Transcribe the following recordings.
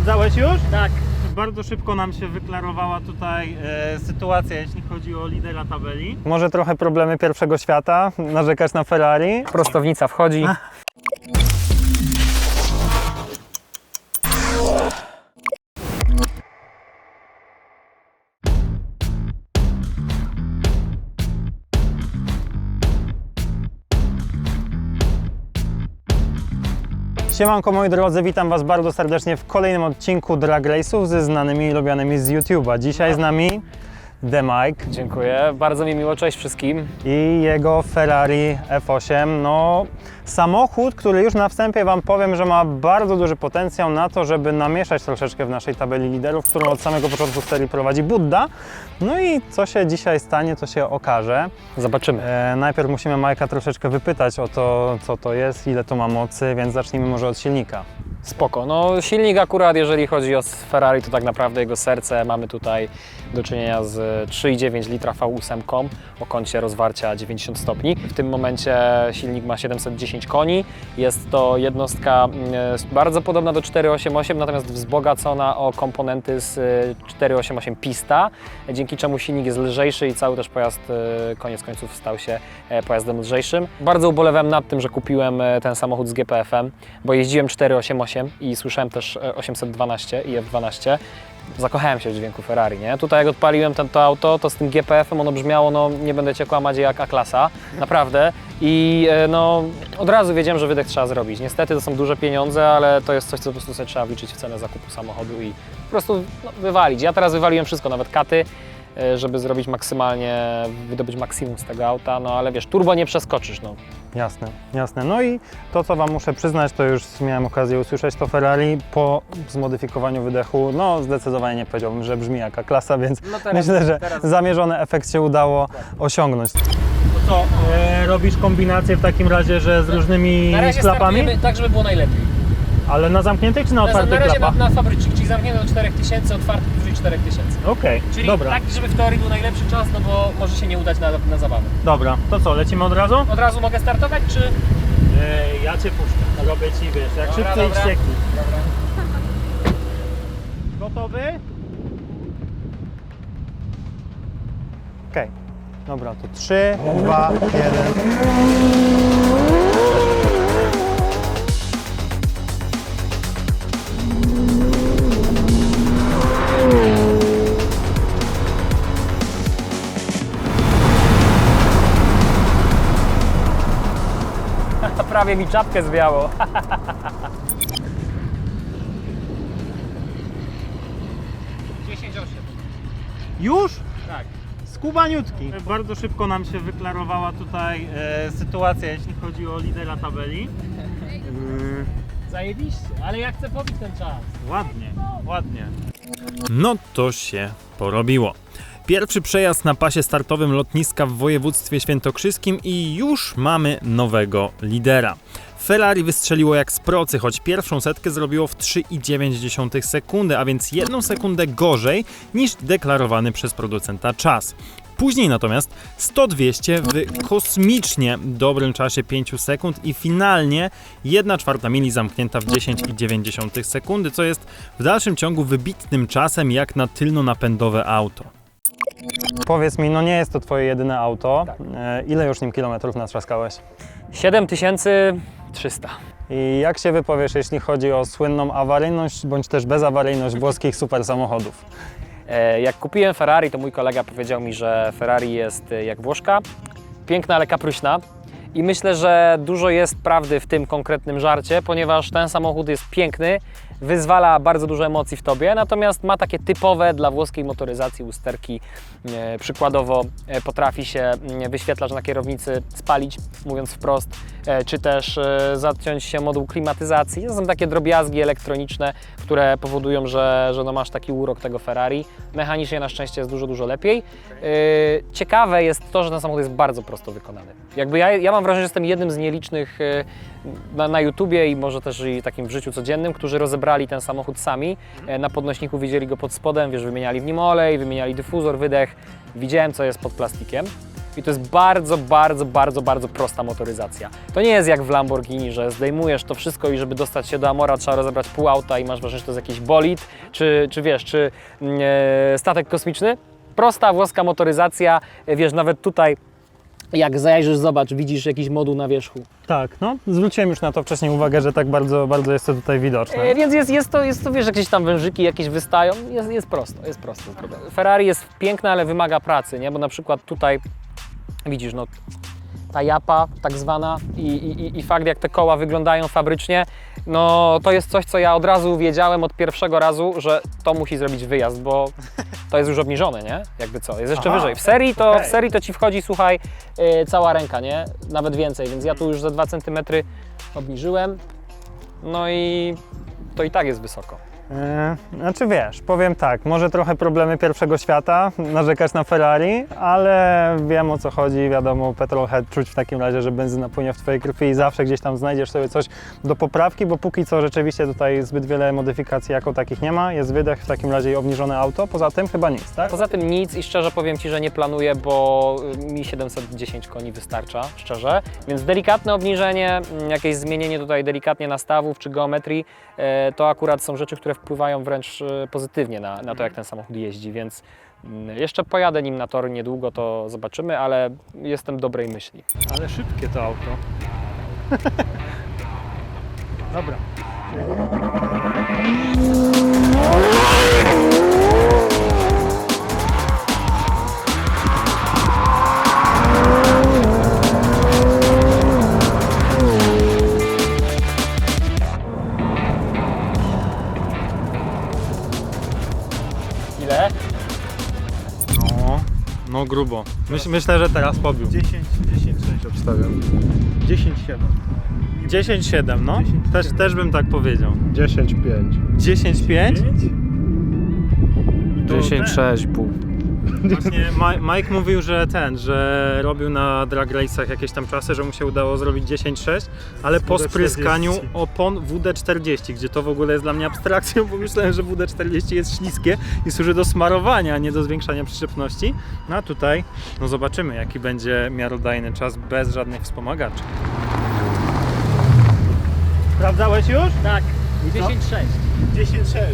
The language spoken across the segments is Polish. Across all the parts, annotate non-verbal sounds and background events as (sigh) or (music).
Sprawdzałeś już? Tak. Bardzo szybko nam się wyklarowała tutaj e, sytuacja, jeśli chodzi o lidera tabeli. Może trochę problemy pierwszego świata, narzekać na Ferrari. Prostownica wchodzi. (laughs) Siemanko moi drodzy, witam Was bardzo serdecznie w kolejnym odcinku Drag Race'ów ze znanymi i lubianymi z YouTube'a. Dzisiaj z nami The Mike Dziękuję. Bardzo mi miło. Cześć wszystkim. i jego Ferrari F8. No, samochód, który już na wstępie Wam powiem, że ma bardzo duży potencjał na to, żeby namieszać troszeczkę w naszej tabeli liderów, którą od samego początku serii prowadzi Budda. No i co się dzisiaj stanie, to się okaże. Zobaczymy. E, najpierw musimy Majka troszeczkę wypytać o to, co to jest, ile to ma mocy, więc zacznijmy może od silnika. Spoko. No silnik akurat, jeżeli chodzi o Ferrari, to tak naprawdę jego serce. Mamy tutaj do czynienia z 3,9 litra V8 o kącie rozwarcia 90 stopni. W tym momencie silnik ma 710 koni. Jest to jednostka mm, bardzo podobna do 488, natomiast wzbogacona o komponenty z y, 488 Pista, dzięki czemu silnik jest lżejszy i cały też pojazd y, koniec końców stał się e, pojazdem lżejszym. Bardzo ubolewam nad tym, że kupiłem e, ten samochód z GPF-em, bo jeździłem 488 i słyszałem też e, 812 i F12. Zakochałem się w dźwięku Ferrari, nie? Tutaj jak odpaliłem ten, to auto, to z tym GPF-em ono brzmiało, no nie będę Cię kłamać, jak A-klasa, naprawdę. I e, no od razu wiedziałem, że wydech trzeba zrobić. Niestety to są duże pieniądze, ale to jest coś, co po prostu sobie trzeba wliczyć w cenę zakupu samochodu i po prostu no, wywalić. Ja teraz wywaliłem wszystko, nawet katy, żeby zrobić maksymalnie, wydobyć maksimum z tego auta, no ale wiesz, turbo nie przeskoczysz, no. Jasne, jasne. No i to, co Wam muszę przyznać, to już miałem okazję usłyszeć, to Ferrari po zmodyfikowaniu wydechu, no zdecydowanie nie powiedziałbym, że brzmi jaka klasa, więc No teraz- myślę, że teraz- zamierzony efekt się udało osiągnąć. To co, e, robisz kombinację w takim razie, że z różnymi klapami? tak, żeby było najlepiej. Ale na zamkniętych czy na otwartych klapach? na fabrycznych, czyli zamknięte do 4000, otwarty powyżej 4000. Okej, Czyli dobra, taki, żeby w teorii był najlepszy czas, no bo może się nie udać na, na zabawę. dobra. To co, lecimy od razu? Od razu mogę startować, czy... E, ja Cię puszczę, robię Ci, wiesz, jak Dobra, szybciej dobra. wściekli. Dobra. Gotowy? Okej, dobra, to 3, 2, 1. Prawie mi czapkę zwiało. Już? Tak. Skubaniutki. Bardzo szybko nam się wyklarowała tutaj e, sytuacja, jeśli chodzi o lidera tabeli. Zajebiście, ale ja chcę pobić ten czas. ładnie, ładnie. No to się porobiło. Pierwszy przejazd na pasie startowym lotniska w województwie świętokrzyskim i już mamy nowego lidera. Ferrari wystrzeliło jak z procy, choć pierwszą setkę zrobiło w 3,9 sekundy, a więc jedną sekundę gorzej niż deklarowany przez producenta czas. Później natomiast 100-200 w kosmicznie dobrym czasie 5 sekund i finalnie 1 czwarta mili zamknięta w 10,9 sekundy, co jest w dalszym ciągu wybitnym czasem jak na tylno-napędowe auto. Powiedz mi, no nie jest to Twoje jedyne auto. Tak. E, ile już nim kilometrów natrzaskałeś? 7300. I jak się wypowiesz, jeśli chodzi o słynną awaryjność bądź też bezawaryjność włoskich super samochodów? E, Jak kupiłem Ferrari, to mój kolega powiedział mi, że Ferrari jest e, jak Włoszka, piękna, ale kapryśna. I myślę, że dużo jest prawdy w tym konkretnym żarcie, ponieważ ten samochód jest piękny, wyzwala bardzo dużo emocji w tobie, natomiast ma takie typowe dla włoskiej motoryzacji usterki. E, Przykładowo e, potrafi się mm, wyświetlacz na kierownicy spalić, mówiąc wprost, e, czy też zaciąć się moduł klimatyzacji. To są takie drobiazgi elektroniczne, które powodują, że, że no masz taki urok tego Ferrari. Mechanicznie na szczęście jest dużo, dużo lepiej. Ciekawe jest to, że ten samochód jest bardzo prosto wykonany. Jakby ja, ja mam wrażenie, że jestem jednym z nielicznych na, na YouTubie i może też i takim w życiu codziennym, którzy rozebrali ten samochód sami. E, Na podnośniku widzieli go pod spodem, wiesz, wymieniali w nim olej, wymieniali dyfuzor, wydech. Widziałem, co jest pod plastikiem. I to jest bardzo, bardzo, bardzo, bardzo prosta motoryzacja. To nie jest jak w Lamborghini, że zdejmujesz to wszystko i żeby dostać się do Amora trzeba rozebrać pół auta i masz wrażenie, że to jest jakiś bolid, czy, czy wiesz, czy mm, e, statek kosmiczny. Prosta włoska motoryzacja, e, wiesz, nawet tutaj jak zajrzysz, zobacz, widzisz jakiś moduł na wierzchu. Tak, no zwróciłem już na to wcześniej uwagę, że tak bardzo, bardzo jest to tutaj widoczne. E, więc jest, jest, to, jest to, wiesz, jakieś tam wężyki jakieś wystają, jest, jest prosto, jest prosto. Ferrari jest piękne, ale wymaga pracy, nie? Bo na przykład tutaj widzisz, no ta japa tak zwana i, i, i fakt jak te koła wyglądają fabrycznie, no to jest coś, co ja od razu wiedziałem od pierwszego razu, że to musi zrobić wyjazd, bo to jest już obniżone, nie? Jakby co, jest jeszcze Aha, wyżej. W serii to, okej. w serii to Ci wchodzi, słuchaj, yy, cała ręka, nie? Nawet więcej, więc ja tu już ze 2 cm obniżyłem, no i to i tak jest wysoko. E, Znaczy wiesz, powiem tak, może trochę problemy pierwszego świata, narzekać na Ferrari, ale wiem o co chodzi, wiadomo, petrolhead czuć w takim razie, że benzyna płynie w Twojej krwi i zawsze gdzieś tam znajdziesz sobie coś do poprawki, bo póki co rzeczywiście tutaj zbyt wiele modyfikacji jako takich nie ma, jest wydech, w takim razie obniżone auto, poza tym chyba nic, tak? Poza tym nic i szczerze powiem Ci, że nie planuję, bo y, mi 710 koni wystarcza, szczerze. Więc delikatne obniżenie, mm, jakieś zmienienie tutaj delikatnie nastawów czy geometrii, e, to akurat są rzeczy, które wpływają wręcz e, pozytywnie na, na to, jak ten samochód jeździ, więc mm, jeszcze pojadę nim na tory niedługo, to zobaczymy, ale jestem dobrej myśli. Ale szybkie to auto. (laughs) Dobra. No grubo. Myśl, myślę, że teraz pobił. 10, 10, 6 obstawiam. 10, 7. 10-7, no. Też, też bym tak powiedział. 10, 5. 10-5? 10, 6, pół. Właśnie Mike mówił, że ten, że robił na drag race'ach jakieś tam czasy, że mu się udało zrobić 10-6, ale po WD-40. spryskaniu opon WD-40, gdzie to w ogóle jest dla mnie abstrakcją, bo myślałem, że WD-40 jest śliskie i służy do smarowania, a nie do zwiększania przyczepności. No a tutaj, no zobaczymy jaki będzie miarodajny czas bez żadnych wspomagaczy. Sprawdzałeś już? Tak, 10, 6.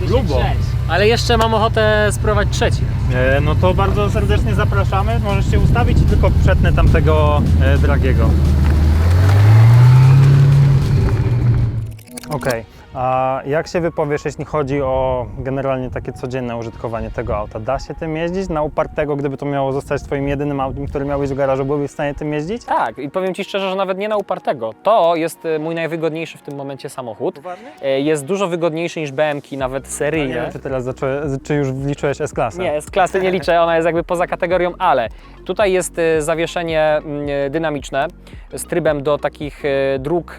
10, 6. Grubo. Ale jeszcze mam ochotę spróbować trzeci. E, no to bardzo serdecznie zapraszamy. Możesz się ustawić i tylko przetnę tamtego e, dragiego. Okej, a jak się wypowiesz, jeśli chodzi o generalnie takie codzienne użytkowanie tego auta? Da się tym jeździć? Na upartego, gdyby to miało zostać Twoim jedynym autem, który miałeś w garażu, byłbyś w stanie tym jeździć? Tak, i powiem Ci szczerze, że nawet nie na upartego. To jest e, mój najwygodniejszy w tym momencie samochód. E, Jest dużo wygodniejszy niż BMK, nawet Nie seryjne. wiem, czy teraz zacząłeś, czy już wliczyłeś S-klasę? Nie, z klasy nie liczę, ona jest jakby poza kategorią, ale tutaj jest e, zawieszenie mm, dynamiczne z trybem do takich dróg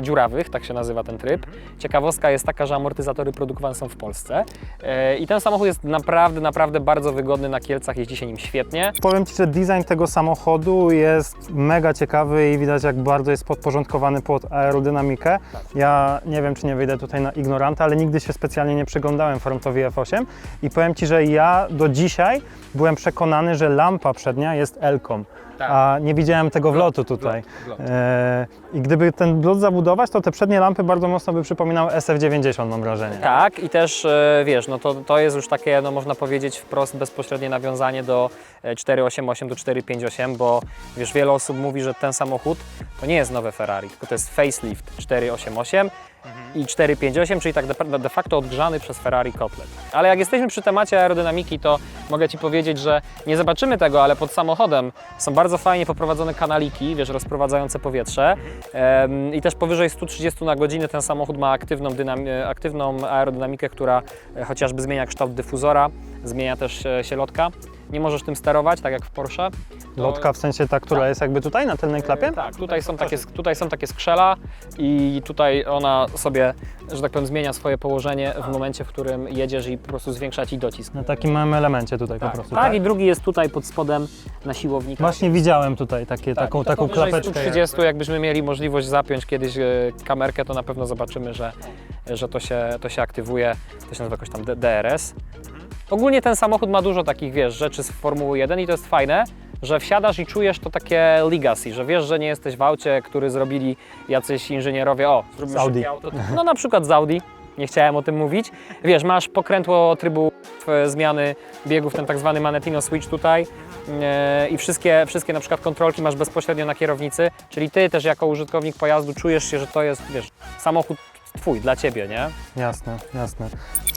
dziurawych, tak się nazywa ten tryb. Ciekawostka jest taka, że amortyzatory produkowane są w Polsce E, i ten samochód jest naprawdę, naprawdę bardzo wygodny na Kielcach, jeździ się nim świetnie. Powiem Ci, że design tego samochodu jest mega ciekawy i widać jak bardzo jest podporządkowany pod aerodynamikę. Ja nie wiem, czy nie wyjdę tutaj na ignoranta, ale nigdy się specjalnie nie przyglądałem frontowi F8 i powiem Ci, że ja do dzisiaj byłem przekonany, że lampa przednia jest L-ką. A nie widziałem tego wlotu tutaj. Wlot, wlot. E, I gdyby ten wlot zabudować, to te przednie lampy bardzo mocno by przypominały SF90, mam wrażenie. Tak, i też e, wiesz, no to, to jest już takie, no można powiedzieć wprost, bezpośrednie nawiązanie do e, 488 do 458, bo wiesz, wiele osób mówi, że ten samochód to nie jest nowe Ferrari, tylko to jest facelift 488 i 458, czyli tak de, facto odgrzany przez Ferrari kotlet. Ale jak jesteśmy przy temacie aerodynamiki, to mogę Ci powiedzieć, że nie zobaczymy tego, ale pod samochodem są bardzo fajnie poprowadzone kanaliki, wiesz, rozprowadzające powietrze Em, i też powyżej 130 na godzinę ten samochód ma aktywną, aktywną aerodynamikę, która e, chociażby zmienia kształt dyfuzora, zmienia też e, się lotka. Nie możesz tym sterować, tak jak w Porsche. To- Lotka w sensie ta, która jest jakby tutaj na tylnej klapie? tak, tutaj są, takie, tutaj są takie skrzela i tutaj ona sobie, że tak powiem, zmienia swoje położenie w momencie, w którym jedziesz i po prostu zwiększa Ci docisk. Na takim małym elemencie tutaj po prostu. tak, i drugi jest tutaj pod spodem na siłownikach. Właśnie widziałem tutaj takie, Tak, taką, taką klapeczkę. 130, jakbyśmy mieli możliwość zapiąć kiedyś e, kamerkę, to na pewno zobaczymy, że, że to, się, to się aktywuje. To się nazywa jakoś tam DRS. Ogólnie ten samochód ma dużo takich, wiesz, rzeczy z Formuły 1 i to jest fajne, że wsiadasz i czujesz to takie legacy, że wiesz, że nie jesteś w aucie, który zrobili jacyś inżynierowie, o, zróbmy Z Audi. szybkie auto. No na przykład z Audi, nie chciałem o tym mówić. Wiesz, masz pokrętło trybu e, zmiany biegów, ten tak zwany Manetino Switch tutaj e, i wszystkie, wszystkie na przykład kontrolki masz bezpośrednio na kierownicy, czyli ty też jako użytkownik pojazdu czujesz się, że to jest, wiesz, samochód twój, dla ciebie, nie? Jasne, jasne.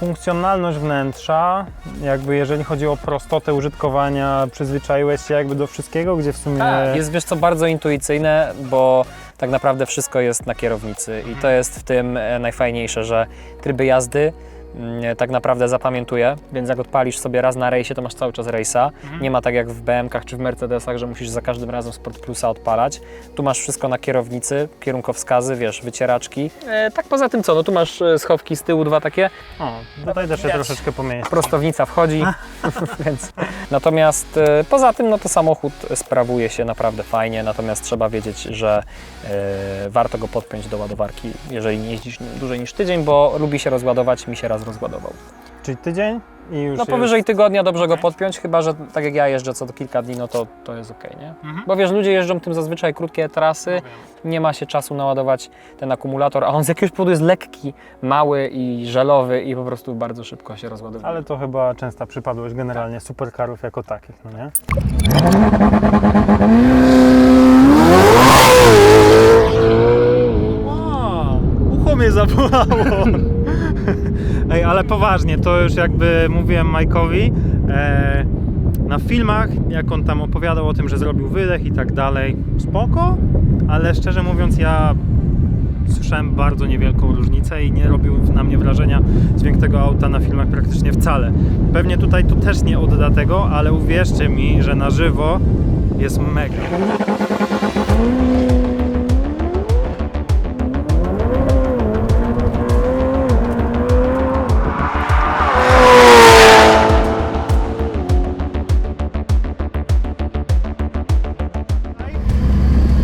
Funkcjonalność wnętrza, jakby jeżeli chodzi o prostotę użytkowania, przyzwyczaiłeś się jakby do wszystkiego, gdzie w sumie... Tak, jest wiesz co bardzo intuicyjne, bo tak naprawdę wszystko jest na kierownicy i to jest w tym e, najfajniejsze, że tryby jazdy tak naprawdę zapamiętuje, więc jak odpalisz sobie raz na rejsie, to masz cały czas rejsa. Nie ma tak jak w BM-kach czy w Mercedesach, że musisz za każdym razem Sport Plusa odpalać. Tu masz wszystko na kierownicy, kierunkowskazy, wiesz, wycieraczki. E, tak poza tym co, no tu masz e, schowki z tyłu, dwa takie, O, tutaj też się troszeczkę pomieści. prostownica wchodzi, (laughs) (laughs) więc natomiast e, poza tym no to samochód sprawuje się naprawdę fajnie, natomiast trzeba wiedzieć, że e, warto go podpiąć do ładowarki, jeżeli nie jeździsz dłużej niż tydzień, bo lubi się rozładować, mi się raz rozładował. Czyli tydzień i już No powyżej jest... tygodnia dobrze go podpiąć, chyba że tak jak ja jeżdżę co do kilka dni, no to, to jest ok, nie? Mhm. Bo wiesz, ludzie jeżdżą tym zazwyczaj krótkie trasy, nie ma się czasu naładować ten akumulator, a on z jakiegoś powodu jest lekki, mały i żelowy i po prostu bardzo szybko się rozładowuje. Ale to chyba częsta przypadłość generalnie supercarów jako takich, no nie? Wow, ucho mnie zabolało. Ale poważnie, to już jakby mówiłem Majkowi, e, na filmach, jak on tam opowiadał o tym, że zrobił wydech i tak dalej, spoko, ale szczerze mówiąc ja słyszałem bardzo niewielką różnicę i nie robił na mnie wrażenia dźwięk tego auta na filmach praktycznie wcale. Pewnie tutaj to też nie odda tego, ale uwierzcie mi, że na żywo jest mega.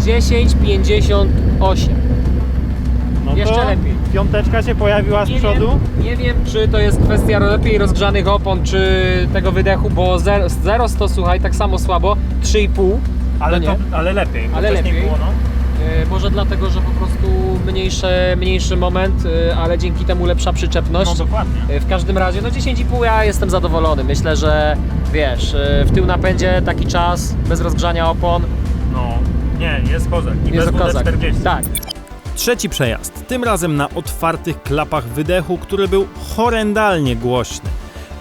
Dziesięć pięćdziesiąt osiem. No Jeszcze to lepiej. Piąteczka się pojawiła z Nie przodu. wiem, nie wiem, czy to jest kwestia lepiej rozgrzanych opon, czy tego wydechu, bo 0-100 słuchaj, tak samo słabo, 3,5. Ale, no to, ale lepiej. Ale lepiej. Było, no. E, Może dlatego, że po prostu mniejszy, mniejszy moment, e, ale dzięki temu lepsza przyczepność. no dokładnie. E, W każdym razie, no 10,5 ja jestem zadowolony. Myślę, że wiesz, w tył napędzie taki czas, bez rozgrzania opon, nie, jest kozak. I jest bez kozak. WD-40. Tak. Trzeci przejazd, tym razem na otwartych klapach wydechu, który był horrendalnie głośny.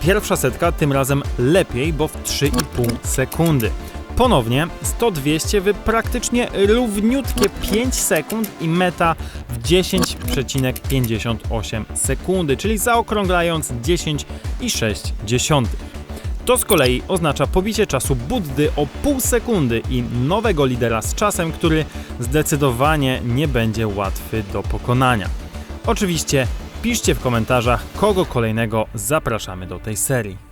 Pierwsza setka tym razem lepiej, bo w 3,5 sekundy. Ponownie 100-200 w praktycznie równiutkie 5 sekund i meta w 10,58 sekundy, czyli zaokrąglając 10,6. To z kolei oznacza pobicie czasu Buddy o pół sekundy i nowego lidera z czasem, który zdecydowanie nie będzie łatwy do pokonania. Oczywiście piszcie w komentarzach, kogo kolejnego zapraszamy do tej serii.